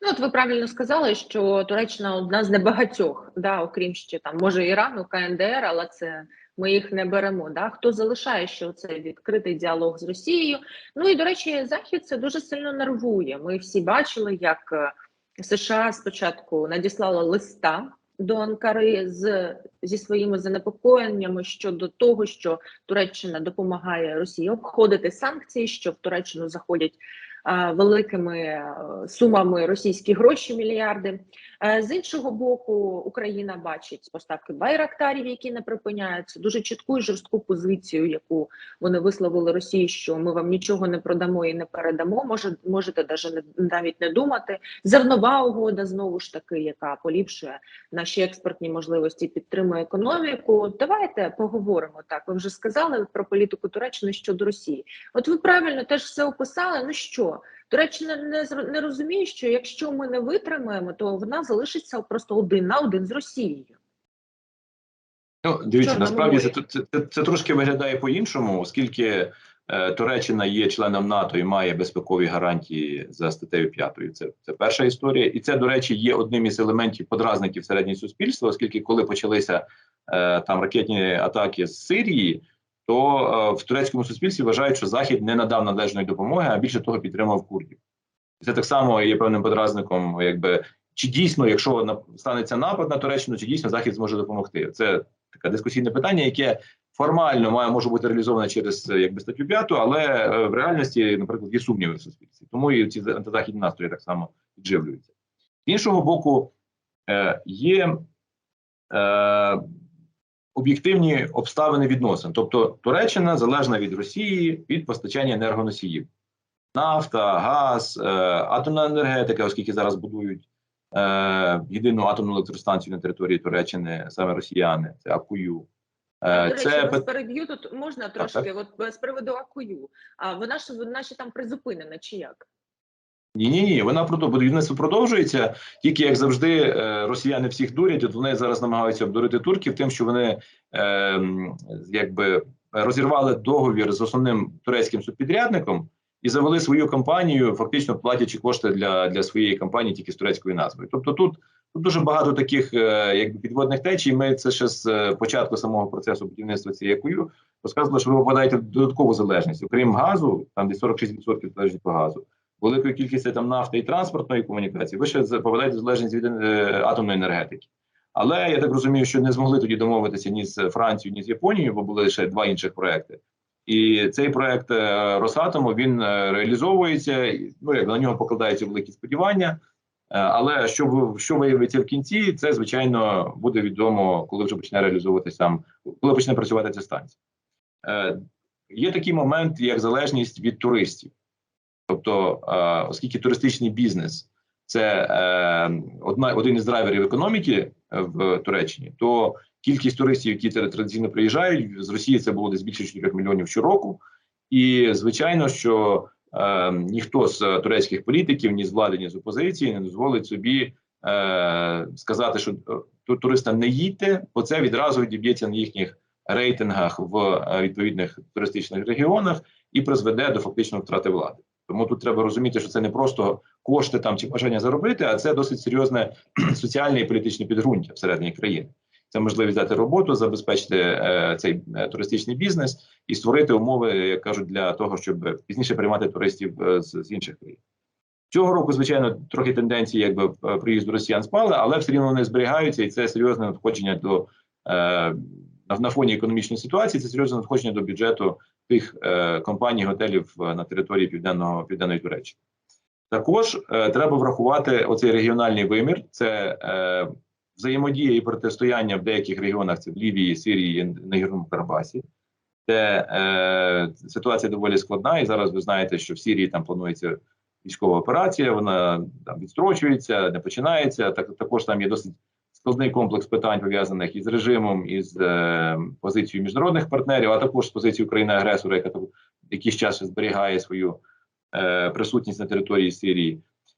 Ну, от ви правильно сказали, що Туреччина одна з небагатьох, да, окрім ще там, може, Ірану, КНДР, але це ми їх не беремо. Да? Хто залишає ще цей відкритий діалог з Росією? Ну і до речі, Захід це дуже сильно нервує. Ми всі бачили, як е, США спочатку надіслала листа до Анкари з зі своїми занепокоєннями щодо того, що Туреччина допомагає Росії обходити санкції, що в Туреччину заходять великими е, сумами російські гроші, мільярди. Е, З іншого боку, Україна бачить поставки байрактарів, які не припиняються. Дуже чітку і жорстку позицію, яку вони висловили Росії, що ми вам нічого не продамо і не передамо. Може, можете навіть не думати. Зернова угода знову ж таки, яка поліпшує наші експортні можливості, підтримує економіку. Давайте поговоримо так. Ви вже сказали про політику Туреччини щодо Росії. От ви правильно теж все описали. Ну що? Туреччина не зро- не розуміє, що якщо ми не витримаємо, то вона залишиться просто один на один з Росією. Ну, дивіться, Чорному насправді це, це, це, це трошки виглядає по-іншому, оскільки е, Туреччина є членом НАТО і має безпекові гарантії за статтею 5. Це, це перша історія. І це, до речі, є одним із елементів подразників середнього суспільства, оскільки коли почалися е, там ракетні атаки з Сирії, то е, в турецькому суспільстві вважають, що Захід не надав належної допомоги, а більше того підтримав курдів. Це так само є певним подразником, якби чи дійсно, якщо станеться напад на Туреччину, чи дійсно Захід зможе допомогти? Це таке дискусійне питання, яке формально має може бути реалізоване через е, якби статтю 5, але е, в реальності, наприклад, є сумніви в суспільстві. Тому і ці антизахідні настрої так само підживлюються. З іншого боку, є е, об'єктивні обставини відносин. Тобто Туреччина залежна від Росії від постачання енергоносіїв. Нафта, газ, е, атомна енергетика, оскільки зараз будують е, єдину атомну електростанцію на території Туреччини, саме росіяни, це АКУЮ. Е, До речі, це вас переб'ю тут можна Так, трошки. От з приводу Акую. А вона ж вона ще там призупинена, чи як? Ні, ні, ні, вона будівництво продовжується. Тільки як завжди, е, росіяни всіх дурять. От вони зараз намагаються обдурити турків тим, що вони е, якби розірвали договір з основним турецьким субпідрядником і завели свою компанію, фактично платячи кошти для, для своєї компанії тільки з турецькою назвою. Тобто тут. Тут дуже багато таких е, якби підводних течій. Ми це ще з е, початку самого процесу будівництва цієї якою розказували, що ви попадаєте в додаткову залежність. Окрім газу, там десь 46% залежить по газу великої кількості там нафти і транспортної комунікації, ви ще попадаєте в залежність від е, атомної енергетики. Але я так розумію, що не змогли тоді домовитися ні з Францією, ні з Японією, бо були ще два інших проекти. І цей проект е, Росатому він е, реалізовується. Ну як на нього покладаються великі сподівання. Але що що виявиться в кінці, це звичайно буде відомо, коли вже почне реалізовуватися сам, коли почне працювати ця станція. Є такий момент, як залежність від туристів. Тобто, е, оскільки туристичний бізнес це е, одна один із драйверів економіки е, в Туреччині, то кількість туристів, які тр- традиційно приїжджають з Росії, це було десь більше 4 мільйонів щороку. І звичайно, що е, ніхто з турецьких політиків, ні з влади, ні з опозиції не дозволить собі е, сказати, що ту- туристам не їдьте, бо це відразу відіб'ється на їхніх рейтингах в відповідних туристичних регіонах і призведе до фактичної втрати влади. Тому тут треба розуміти, що це не просто кошти там чи бажання заробити, а це досить серйозне соціальне і політичне підґрунтя всередині країни. Це можливість дати роботу, забезпечити е, цей е, туристичний бізнес і створити умови, як кажуть, для того, щоб пізніше приймати туристів е, з, з інших країн. Цього року, звичайно, трохи тенденції якби е, приїзду росіян спали, але все рівно вони зберігаються, і це серйозне надходження до е, на, на фоні економічної ситуації. Це серйозне надходження до бюджету тих е, компаній, готелів е, на території південного південної Туреччини. Також е, треба врахувати оцей регіональний вимір. Це взаємодія і протистояння в деяких регіонах. Це в Лівії, Сирії, на Гірному Карабасі, де е, ситуація доволі складна. І зараз ви знаєте, що в Сирії там планується військова операція. Вона там відстрочується, не починається. Так також там є досить складний комплекс питань пов'язаних із режимом, із е, позицією міжнародних партнерів, а також з позицією країни-агресора, яка там якийсь час зберігає свою е, присутність на території Сирії.